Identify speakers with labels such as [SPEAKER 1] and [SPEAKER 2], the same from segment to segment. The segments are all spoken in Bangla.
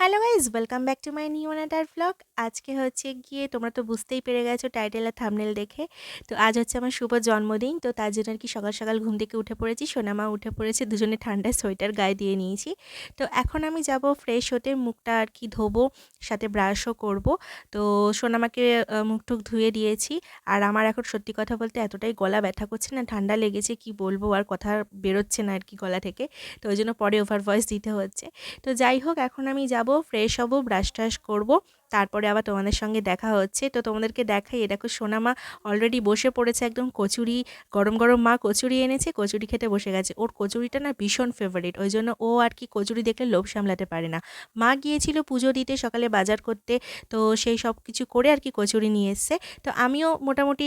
[SPEAKER 1] Hello guys welcome back to my new another blog. আজকে হচ্ছে গিয়ে তোমরা তো বুঝতেই পেরে গেছো টাইটেল আর থামনেল দেখে। তো আজ হচ্ছে আমার শুভ জন্মদিন, তো তার জন্য আর কি সকাল সকাল ঘুম থেকে উঠে পড়েছি, সোনামা উঠে পড়েছে, দুজনে ঠান্ডায় সোয়েটার গায়ে দিয়ে নিয়েছি। তো এখন আমি যাব ফ্রেশ হতে মুখটা আর কি ধোবো, সাথে ব্রাশও করব। তো সোনামাকে মুখ টুক ধুয়ে দিয়েছি, আর আমার এখন সত্যি কথা বলতে এতটাই গলা ব্যথা করছে না, ঠান্ডা লেগেছে, কি বলব, আর কথা বেরোচ্ছে না আর কি গলা থেকে। তো ওই জন্য পরে ওভার ভয়েস দিতে হচ্ছে। তো যাই হোক, এখন আমি যাব ফ্রেশ হব ব্রাশ ট্রাশ করব। তারপরে আবার তোমাদের সঙ্গে দেখা হচ্ছে। তো তোমাদেরকে দেখাই, এ দেখো সোনামা অলরেডি বসে পড়েছে একদম কচুরি, গরম গরম মা কচুরি এনেছে, কচুরি খেতে বসে গেছে। ওর কচুরিটা না ভীষণ ফেভারিট ওই জন্য ও আর কি কচুরি দেখলে লোভ সামলাতে পারে না। মা গিয়েছিল পুজো দিতে, সকালে বাজার করতে, তো সেই সব কিছু করে আর কি কচুরি নিয়ে এসছে। তো আমিও মোটামুটি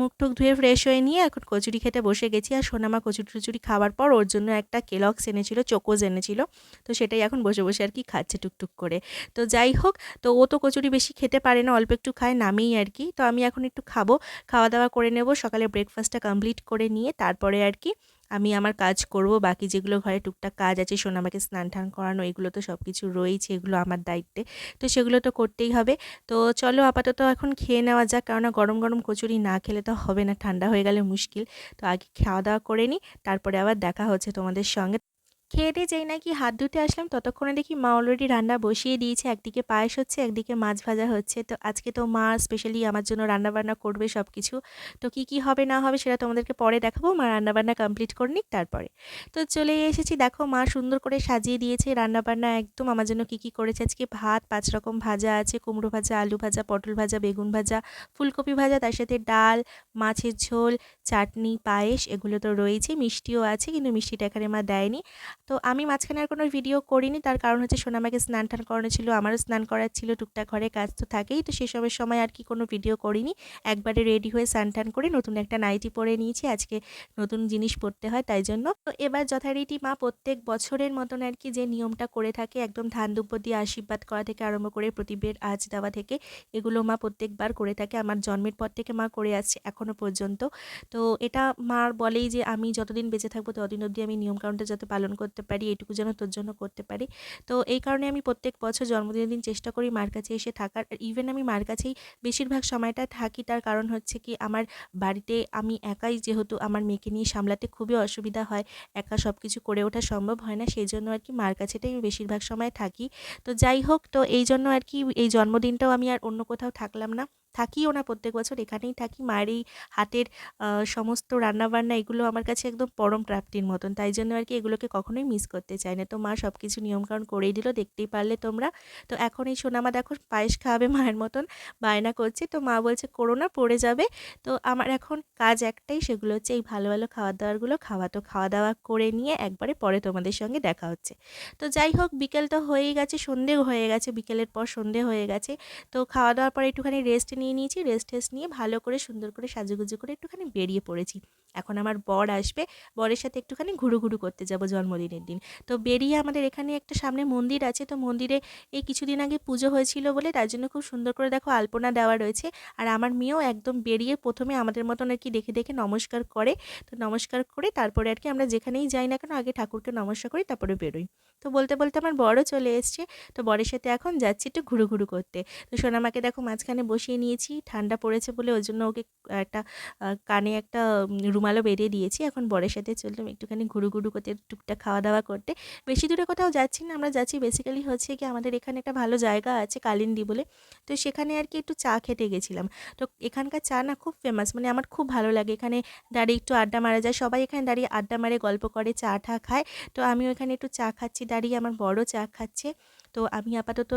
[SPEAKER 1] মুখ টুক ধুয়ে ফ্রেশ হয়ে নিয়ে এখন কচুরি খেতে বসে গেছি। আর সোনামা কচুরি টুচুরি খাওয়ার পর ওর জন্য একটা কেলক্স এনেছিল চোকোজ এনেছিল। তো সেটাই এখন বসে বসে আর কি খাচ্ছে টুকটুক করে। তো যাই হোক, তো ও তো কচুরি বেশি খেতে পারে না, অল্প একটু খায়, নামেই আর কি। তো আমি এখন একটু খাব খাওয়া দাওয়া করে নেব, সকালে ব্রেকফাস্টটা কমপ্লিট করে নিয়ে তারপরে আর কি আমি আমার কাজ করব, বাকি যেগুলো ঘরে টুকটাক কাজ আছে, সোনামাকে স্নান টান করানো, এগুলো তো সব কিছু রয়েছে এগুলো আমার দায়িত্বে। তো সেগুলো তো করতেই হবে। তো চলো আপাতত এখন খেয়ে নেওয়া যাক, কেননা গরম গরম কচুরি না খেলে তো হবে না, ঠান্ডা হয়ে গেলে মুশকিল। তো আগে খাওয়া দাওয়া করে নিই তারপরে আবার দেখা হচ্ছে তোমাদের সঙ্গে। খেয়ে দিয়ে যেই নাকি হাত ধুতে আসলাম, ততক্ষণে দেখি মা অলরেডি রান্না বসিয়ে দিয়েছে। একদিকে পায়েস হচ্ছে, একদিকে মাছ ভাজা হচ্ছে। তো আজকে তো মা স্পেশালি আমার জন্য রান্না বান্না করবে সব কিছু তো কি কি হবে, না হবে সেটা তোমাদেরকে পরে দেখাবো। মা রান্না বান্না কমপ্লিট করে নিক তারপরে। তো চলে এসেছি। দেখো মা সুন্দর করে সাজিয়ে দিয়েছে রান্না বান্না একদম আমার জন্য কি কি করেছে? আজকে ভাত, পাঁচ রকম ভাজা আছে। কুমড়ো ভাজা, আলু ভাজা, পটল ভাজা, বেগুন ভাজা, ফুলকপি ভাজা, তার সাথে ডাল, মাছের ঝোল, চাটনি, পায়েস, এগুলো তো রয়েছে। মিষ্টিও আছে, কিন্তু মিষ্টিটা এখানে মা দেয়নি। তো আমি মাঝখানে আর কোনো ভিডিও করিনি, তার কারণ হচ্ছে সোনামাকে স্নান টান করানো ছিল, আমারও স্নান করার ছিল, টুকটাক ঘরে কাজ তো থাকেই, তো সেসবের সময় আর কি কোনো ভিডিও করিনি। একবারে রেডি হয়ে স্নান টান করে নতুন একটা নাইটি পরে নিয়েছি, আজকে নতুন জিনিস পরতে হয় তাই জন্য। তো এবার যথারীতি মা প্রত্যেক বছরের মতন আর কি যে নিয়মটা করে থাকে, একদম ধান দুব্য দিয়ে আশীর্বাদ করা থেকে আরম্ভ করে প্রতিবের আজ দেওয়া থেকে, এগুলো মা প্রত্যেকবার করে থাকে, আমার জন্মের পর থেকে মা করে আসছে এখনও পর্যন্ত। তো এটা মার বলেই যে আমি যতদিন বেঁচে থাকব ততদিন অবধি আমি নিয়মকানুনটা যাতে পালন করতে পারি এটুকু যেন তোর জন্য করতে পারি। তো এই কারণে আমি প্রত্যেক বছর জন্মদিনের দিন চেষ্টা করি মার কাছে এসে থাকার। ইভেন আমি মার কাছেই বেশিরভাগ সময়টা থাকি। তার কারণ হচ্ছে কি, আমার বাড়িতে আমি একাই যেহেতু আমার মেয়েকে নিয়ে সামলাতে খুবই অসুবিধা হয়, একা সব কিছু করে ওঠা সম্ভব হয় না সেই জন্য আর কি মার কাছেটাই আমি বেশিরভাগ সময় থাকি। তো যাই হোক, তো এই জন্য আর কি এই জন্মদিনটাও আমি আর অন্য কোথাও থাকলাম না। থাকিও না প্রত্যেক বছর, এখানেই থাকি। মায়ের এই হাতের সমস্ত রান্নাবান্না, এগুলো আমার কাছে একদম পরম প্রাপ্তির মতন। তাই জন্য আর কি এগুলোকে কখনোই মিস করতে চাই না। তো মা সব কিছু নিয়মকানুন করেই দিল, দেখতেই পারলে তোমরা। তো এখন এই সোনামা দেখো পায়েস খাওয়াবে মায়ের মতন, বায়না করছে। তো মা বলছে, করো না, পড়ে যাবে। তো আমার এখন কাজ একটাই, সেগুলো হচ্ছে এই ভালো ভালো খাবার দাওয়ারগুলো খাওয়া। তো খাওয়া দাওয়া করে নিয়ে একবারে পরে তোমাদের সঙ্গে দেখা হচ্ছে। তো যাই হোক, বিকেল তো হয়েই গেছে সন্ধে হয়ে গেছে, বিকেলের পর সন্ধে হয়ে গেছে। তো খাওয়া দাওয়ার পর একটুখানি রেস্ট নিয়ে নিয়েছি রেস্ট টেস্ট নিয়ে ভালো করে, সুন্দর করে সাজুগুজু করে একটুখানি বেরিয়ে পড়েছি। এখন আমার বর আসবে, বরের সাথে একটুখানি ঘুরু ঘুরু করতে যাব জন্মদিনের দিন। তো বেরিয়ে আমাদের এখানে একটা সামনে মন্দির আছে, তো মন্দিরে এই কিছুদিন আগে পুজো হয়েছিল বলে তার জন্য খুব সুন্দর করে দেখো আলপনা দেওয়া রয়েছে। আর আমার মেয়েও একদম বেরিয়ে প্রথমে আমাদের মতন আর কি দেখে দেখে নমস্কার করে, তো নমস্কার করে তারপরে আর কি আমরা যেখানেই যাই না কেন আগে ঠাকুরকে নমস্কার করি, তারপরে বেরোই। তো বলতে বলতে আমার বড়ও চলে এসছে, তো বরের সাথে এখন যাচ্ছি একটু ঘুরু ঘুরু করতে। তো সোনামাকে দেখো মাঝখানে বসিয়ে নিয়েছি, ঠান্ডা পড়েছে বলে ওই জন্য ওকে একটা কানে একটা রুমালও বেরিয়ে দিয়েছি। এখন বরের সাথে চললাম একটুখানি ঘুরু ঘুরু করতে, টুকটাক খাওয়া দাওয়া করতে। বেশি দূরে কোথাও যাচ্ছি না, আমরা যাচ্ছি বেসিক্যালি হচ্ছে কি আমাদের এখানে একটা ভালো জায়গা আছে কালিন্দি বলে। তো সেখানে আর কি একটু চা খেতে গেছিলাম। তো এখানকার চা না খুব ফেমাস মানে আমার খুব ভালো লাগে। এখানে দাঁড়িয়ে একটু আড্ডা মারা যায়। সবাই এখানে দাঁড়িয়ে আড্ডা মারে, গল্প করে চা ঠা খায়। তো আমি এখানে একটু চা খাচ্ছি, দাঁড়িয়ে আমার বড় চা খাচ্ছে। তো আমি আপাতত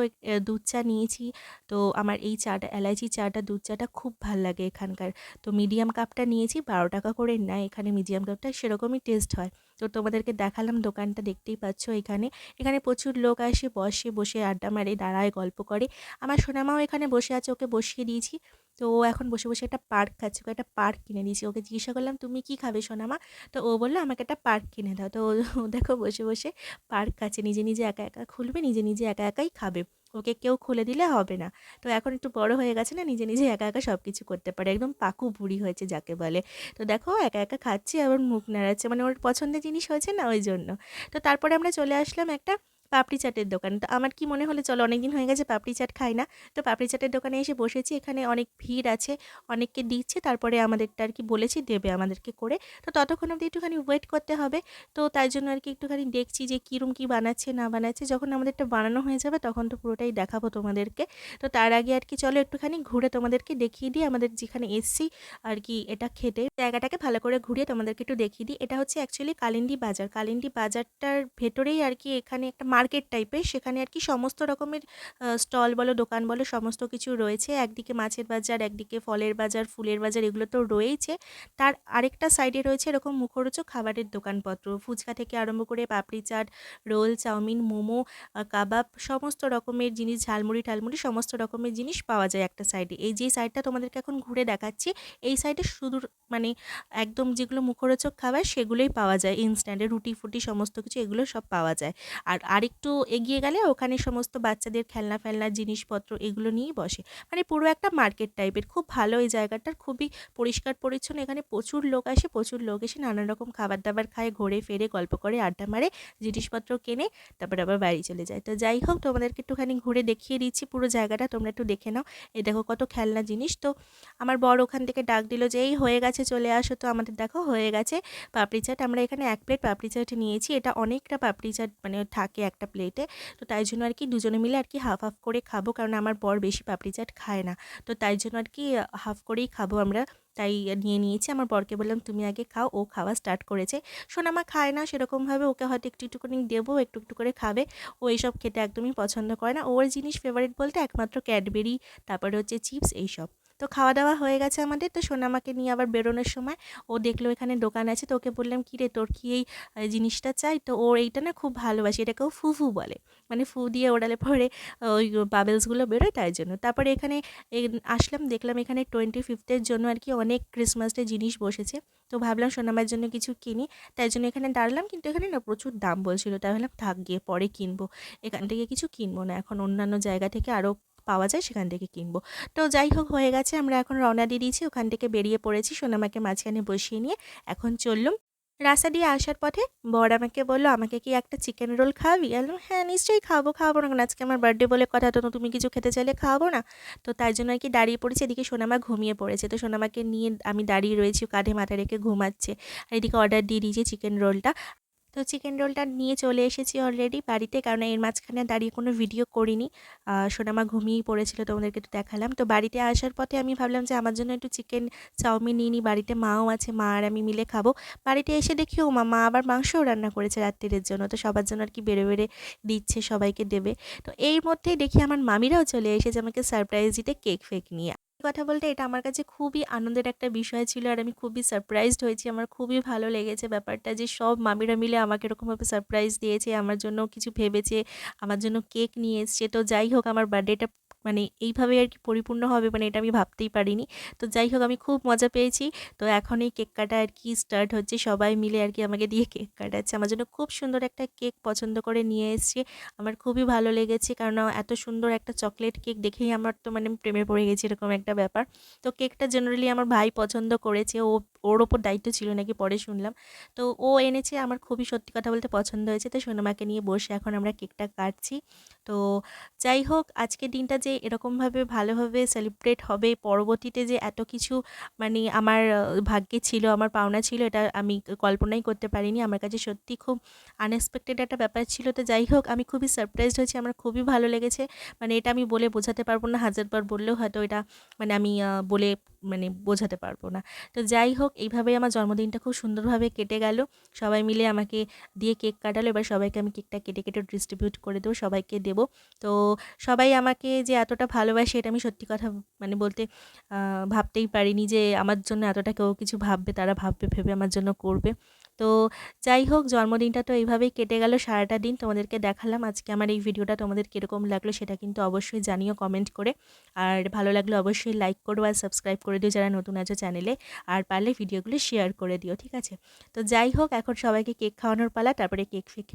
[SPEAKER 1] দুধ চা নিয়েছি। তো আমার এই চাটা, এলাইচি চাটা, দুধ চাটা খুব ভালো লাগে এখানকার। তো মিডিয়াম কাপটা নিয়েছি, বারো টাকা করে নেয় এখানে মিডিয়াম কাপটা, সেরকমই টেস্ট হয়। তো তোমাদেরকে দেখালাম দোকানটা, দেখতেই পাচ্ছ এখানে। এখানে প্রচুর লোক আসে, বসে বসে আড্ডা মারে, দাঁড়ায়, গল্প করে। আমার সোনামাও এখানে বসে আছে, ওকে বসিয়ে দিয়েছি। তো ও এখন বসে বসে একটা পার্ক খাচ্ছে। একটা পার্ক কিনে দিয়েছি। ওকে জিজ্ঞাসা করলাম, তুমি কি খাবে সোনামা? তো ও বলল, আমাকে একটা পার্ক কিনে দাও। তো ও ও দেখো বসে বসে পার্ক খাচ্ছে। নিজে নিজে একা একা খুলবে, নিজে নিজে একা, একাই খাবে। ওকে কেউ খুলে দিলে হবে না। তো এখন একটু বড় হয়ে গেছে না, নিজে নিজে একা একা সব কিছু করতে পারে। একদম পাকু বুড়ি হয়েছে যাকে বলে। তো দেখো একা একা খাচ্ছে, আবার মুখ নাড়াচ্ছে। মানে ওর পছন্দের জিনিস হয়েছে না, ওই জন্য। তো তারপরে আমরা চলে আসলাম একটা পাপড়ি চাটের দোকান। তো আমার কি মনে হলো, চলো অনেকদিন হয়ে গেছে পাপড়ি চাট খাই না। তো পাপড়ি চাটের দোকানে এসে বসেছি, এখানে অনেক ভিড় আছে, অনেককে দিচ্ছে, তারপরে আমাদেরটা আর কি বলেছি, দেবে আমাদেরকে করে। তো ততক্ষণ অবধি একটুখানি ওয়েট করতে হবে। তো তাই জন্য আর কি একটুখানি দেখছি যে কীরম কী বানাচ্ছে, না বানাচ্ছে। যখন আমাদেরটা বানানো হয়ে যাবে, তখন তো পুরোটাই দেখাবো তোমাদেরকে। তো তার আগে আর কি চলো একটুখানি ঘুরে তোমাদেরকে দেখিয়ে দিই, আমাদের যেখানে এসছি আর কি এটা খেতে। জায়গাটাকে ভালো করে ঘুরিয়ে তোমাদেরকে একটু দেখিয়ে দিই। এটা হচ্ছে অ্যাকচুয়ালি কালিন্দি বাজার। কালিন্দি বাজারটার ভেতরেই আর কি এখানে একটা মার্কেট টাইপের সেখানে আর কি সমস্ত রকমের স্টল বলো, দোকান বলো, সমস্ত কিছু রয়েছে। একদিকে মাছের বাজার, একদিকে ফলের বাজার, ফুলের বাজার, এগুলো তো রয়েছে তার আরেকটা সাইডে রয়েছে এরকম মুখরোচক খাবারের দোকানপত্র। ফুচকা থেকে আরম্ভ করে papdi chaat, roll, chow mein, momo kebab, সমস্ত রকমের জিনিস, ঝালমুড়ি, ঠালমুড়ি, সমস্ত রকমের জিনিস পাওয়া যায় একটা সাইডে এই যে সাইডটা তোমাদেরকে এখন ঘুরে দেখাচ্ছি, এই সাইডে শুধু মানে একদম যেগুলো মুখরোচক খাবার সেগুলোই পাওয়া যায়। ইনস্ট্যান্টে রুটি ফুটি সমস্ত কিছু এগুলো সব পাওয়া যায়। আর আরেকটু এগিয়ে গেলে ওখানে সমস্ত বাচ্চাদের খেলনা ফেলনা, জিনিসপত্র এগুলো নিয়েই বসে। মানে পুরো একটা মার্কেট টাইপের। খুব ভালো এই জায়গাটার। খুবই পরিষ্কার, পরিচ্ছন্ন। এখানে প্রচুর লোক আসে, প্রচুর লোক এসে নানান রকম খাবার দাবার খায়, ঘোরে, ফেরে, গল্প করে, আড্ডা মারে, জিনিসপত্র কেনে, তারপর আবার বাড়ি চলে যায়। তো যাই হোক, তোমাদেরকে একটুখানি ঘুরে দেখিয়ে দিচ্ছি পুরো জায়গাটা। তোমরা একটু দেখে নাও। এই দেখো কত খেলনা জিনিস। তো আমার বড় ওখান থেকে ডাক দিল যে, এই হয়ে গেছে, চলে আসো। তো আমাদের দেখো হয়ে গেছে। পাপড়ি চাট, আমরা এখানে এক প্লেট পাপড়ি চাট নিয়েছি। এটা অনেকটা পাপড়ি চাট মানে থাকে একটা প্লেটে তো তাই জন্য আর কি দুজনে মিলে আর কি হাফ হাফ করে খাব, কারণ আমার বর বেশি পাপড়ি চাট খায় না। তো তাই জন্য আর কি হাফ করেই খাব আমরা। তাই নিয়ে নিয়েছি, আমার বরকে বললাম, তুমি আগে খাও, ও খাওয়া স্টার্ট করেছে। সোনামা খায় না সেরকমভাবে ওকে হয়তো একটু একটু করে দেবো, একটু একটু করে খাবে। ও এইসব খেতে একদমই পছন্দ করে না। ওর জিনিস ফেভারিট বলতে একমাত্র ক্যাডবেরি, তারপরে হচ্ছে চিপস, এইসব। তো খাওয়া দাওয়া হয়ে গেছে আমাদের। তো সোনামাকে নিয়ে আবার বেরোনোর সময় ও দেখল এখানে দোকান আছে। তো ওকে বললাম, কী রে, তোর কি এই জিনিসটা চাই? তো ওর এইটা না খুব ভালোবাসে, এটাকেও ফুফু বলে। মানে ফু দিয়ে ওড়ালে পরে ওই বাবেলসগুলো বেরোয় তাই জন্য। তারপরে এখানে আসলাম, দেখলাম এখানে টোয়েন্টি ফিফথের জন্য আর কি অনেক ক্রিসমাস ডে জিনিস বসেছে। তো ভাবলাম সোনামার জন্য কিছু কিনি। তাই জন্য এখানে দাঁড়ালাম, কিন্তু এখানে না প্রচুর দাম বলছিল। তাই ভাবলাম, থাক, গিয়ে পরে কিনবো। এখান থেকে কিছু কিনবো না। এখন অন্যান্য জায়গা থেকে আরও পাওয়া যায় সেখান থেকে কিনবো। তো যাই হোক, হয়ে গেছে। আমরা এখন রওনা দিয়ে দিয়েছি। ওখান থেকে বেরিয়ে পড়েছি সোনামাকে মাঝখানে বসিয়ে নিয়ে। এখন চললাম রাস্তা দিয়ে আসার পথে। বর আমাকে বলল, আমাকে কি একটা চিকেন রোল খাওয়াবি? বললাম হ্যাঁ নিশ্চয়ই খাব খাওয়াবো না কারণ আজকে আমার বার্থডে বলে কথা, তো তুমি কিছু খেতে চাইলে খাওয়াবো না। তো তাই জন্য আর কি দাঁড়িয়ে পড়েছে। এদিকে সোনামা ঘুমিয়ে পড়েছে। তো সোনামাকে নিয়ে আমি দাঁড়িয়ে রয়েছি কাঁধে মাথা রেখে ঘুমাচ্ছে। আর এদিকে অর্ডার দিয়ে দিয়েছি চিকেন রোলটা তো চিকেন রোলটা নিয়ে চলে এসেছি অলরেডি বাড়িতে কারণ এর মাঝখানে দাঁড়িয়ে কোনো ভিডিও করিনি। সোনামা ঘুমিয়েই পড়েছিল, তোমাদেরকে একটু দেখালাম। তো বাড়িতে আসার পথে আমি ভাবলাম যে আমার জন্য একটু চিকেন চাউমিন নিয়ে নিই বাড়িতে মাও আছে, মা আর আমি মিলে খাব। বাড়িতে এসে দেখি, ও মা মা আবার মাংসও রান্না করেছে রাত্রিরের জন্য। তো সবার জন্য আর কি বেড়ে বেড়ে দিচ্ছে, সবাইকে দেবে। তো এই মধ্যেই দেখি আমার মামিরাও চলে এসেছে আমাকে সারপ্রাইজ দিতে কেক ফেক নিয়ে। কথা বলতে এটা আমার কাছে খুবই আনন্দের একটা বিষয় ছিল আর আমি খুবই সারপ্রাইজড হয়েছি। আমার খুবই ভালো লেগেছে ব্যাপারটা যে সব মামিরা মিলে আমাকে এরকমভাবে সারপ্রাইজ দিয়েছে। আমার জন্য কিছু ভেবেছে, আমার জন্য কেক নিয়ে এসছে। তো যাই হোক, আমার বার্থডেটা মানে এইভাবে আর কি পরিপূর্ণ হবে মানে এটা আমি ভাবতেই পারিনি। তো যাই হোক আমি খুব মজা পেয়েছি। তো এখন এই কেক কাটা আর কি স্টার্ট হচ্ছে। সবাই মিলে আর কি আমাকে দিয়ে কেক কাটাচ্ছে। আমার জন্য খুব সুন্দর একটা কেক পছন্দ করে নিয়ে এসছে। আমার খুবই ভালো লেগেছে কারণ এত সুন্দর একটা চকলেট কেক দেখেই আমার তো মানে প্রেমে পড়ে গেছে এরকম একটা ব্যাপার। তো কেকটা জেনারেলি আমার ভাই পছন্দ করেছে। ও, ওর ওপর দায়িত্ব ছিল নাকি পরে শুনলাম। তো ও এনেছে। আমার খুবই সত্যি কথা বলতে পছন্দ হয়েছে। তো সোনামাকে নিয়ে বসে এখন আমরা কেকটা কাটছি। তো যাই হোক আজকের দিনটা যে এরকমভাবে ভালোভাবে সেলিব্রেট হবে, পরবর্তীতে যে এত কিছু মানে আমার ভাগ্যে ছিল, আমার পাওনা ছিল, এটা আমি কল্পনাই করতে পারিনি। আমার কাছে সত্যি খুব আনএক্সপেক্টেড একটা ব্যাপার ছিল। তো যাই হোক, আমি খুবই সারপ্রাইজড হয়েছি। আমার খুবই ভালো লেগেছে। মানে এটা আমি বলে বোঝাতে পারব না, হাজারবার বললেও হয়তো এটা মানে আমি বলে মানে বোঝাতে পারব না। তো যাই হোক, এইভাবেই আমার জন্মদিনটা খুব সুন্দরভাবে কেটে গেল। সবাই মিলে আমাকে দিয়ে কেক কাটালো, এবার সবাইকে আমি কেকটা কেটে কেটে ডিস্ট্রিবিউট করে দেবো, সবাইকে দেব। তো সবাই আমাকে যে এতটা ভালোবাসে এটা আমি সত্যি কথা মানে বলতে ভাবতেই পারিনি যে আমার জন্য এতটা কেউ কিছু ভাববে, তারা ভাববে, ভেবে আমার জন্য করবে। তো যাই হোক, জন্মদিনটা তো এইভাবেই কেটে গেল, সারাটা দিন তোমাদেরকে দেখালাম। আজকে আমার এই ভিডিওটা তোমাদের কীরকম লাগল সেটা কিন্তু অবশ্যই জানিও কমেন্ট করে। আর ভালো লাগলে অবশ্যই লাইক করো আর সাবস্ক্রাইব করে দিও যারা নতুন আছো চ্যানেলে আর পারলে ভিডিওগুলো শেয়ার করে দিও, ঠিক আছে? তো যাই হোক, এখন সবাইকে কেক খাওয়ানোর পালা, তারপরে কেক ফেক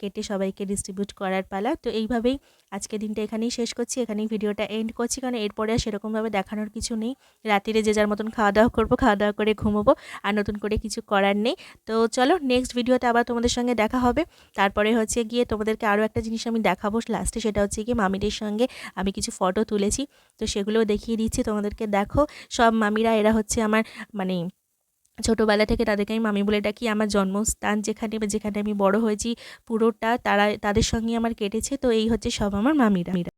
[SPEAKER 1] কেটে সবাইকে ডিস্ট্রিবিউট করার পালা। তো এইভাবেই আজকে দিনটা এখানেই শেষ করছি, এখানেই ভিডিওটা এন্ড করছি। কারণ এরপরে আর সেরকমভাবে দেখানোর কিছু নেই। রাত্রিরে যে যার মতন খাওয়া দাওয়া করব খাওয়া দাওয়া করে ঘুমোবো। আর নতুন করে কিছু করার নেই। তো চলো নেক্সট ভিডিওতে আবার তোমাদের সঙ্গে দেখা হবে। তারপরে হচ্ছে গিয়ে তোমাদেরকে আরও একটা জিনিস আমি দেখাবো। লাস্টে সেটা হচ্ছে গিয়ে মামিদের সঙ্গে আমি কিছু ফটো তুলেছি। তো সেগুলোও দেখিয়ে দিচ্ছি, তোমাদেরকে দেখো। সব মামিরা, এরা হচ্ছে আমার মানে ছোটোবেলা থেকে তাদেরকে আমি মামি বলে ডাকি। আমার জন্মস্থান যেখানে যেখানে আমি বড় হয়েছি, পুরোটা তারা, তাদের সঙ্গে আমার কেটেছে। তো এই হচ্ছে সব আমার মামিরা।